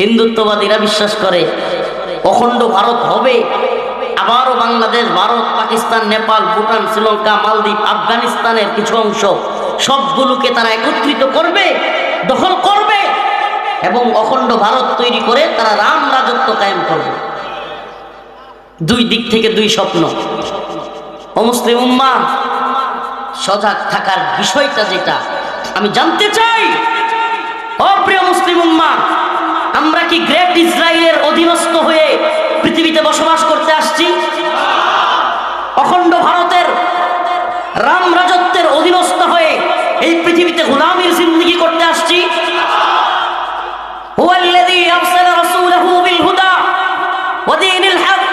হিন্দুত্ববাদীরা বিশ্বাস করে, অখণ্ড ভারত হবে। আবারও বাংলাদেশ, ভারত, পাকিস্তান, নেপাল, ভুটান, শ্রীলঙ্কা, মালদ্বীপ, আফগানিস্তানের কিছু অংশ সবগুলোকে তারা একত্রিত করবে, দখল করবে এবং অখণ্ড ভারত তৈরি করে তারা রাম রাজত্ব কায়েম করবে। দুই দিক থেকে দুই স্বপ্ন। অমুসলিম উম্মা, সজাগ থাকার বিষয়টা যেটা আমি জানতে চাই রাম রাজত্বের অধীনস্থ হয়ে এই পৃথিবীতে গোলামীর জিন্দগি করতে আসছি هو الذي أرسل رسوله بالهدى ودين الحق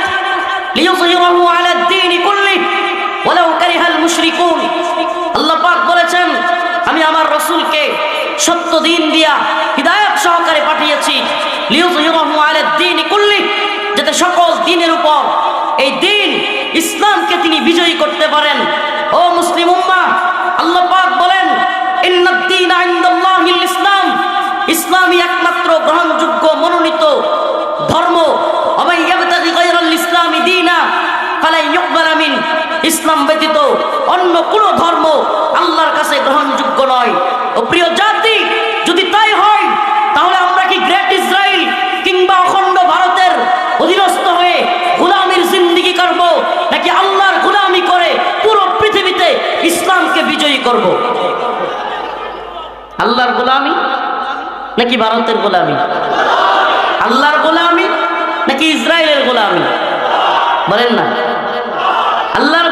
ليظهره على الدين كله ولو كره المشركون আল্লাহ পাক বলেছেন আমি আমার রসুলকে সত্য দিন দিয়া হৃদায়ত সহকারে পাঠিয়েছি লিউযহিরাহু আলা দ্বীন কুল্লি যাতে সকল দিনের উপর এই দিন ইসলামকে তিনি বিজয়ী করতে ইসলামই একমাত্র গ্রহণযোগ্য, মনোনীত ধর্ম। ইসলামি দীনা, ফালাই ইসলাম ব্যতীত অন্য কোনো ধর্ম আল্লাহর কাছে গ্রহণযোগ্য নয়। ও প্রিয় জাতি, যদি তাই হয়, তাহলে আমরা কি গ্রেট ইসরায়েল কিংবা অখণ্ড ভারতের অধীনস্থ হয়ে গোলামির জিন্দিগি করব, নাকি আল্লাহর গোলামি করে পুরো পৃথিবীতে ইসলামকে বিজয়ী করব? আল্লাহর গোলামি নাকি ভারতের গোলামি? আল্লাহর গোলামি নাকি ইসরায়েলের গোলামি? বলেন না। আল্লাহর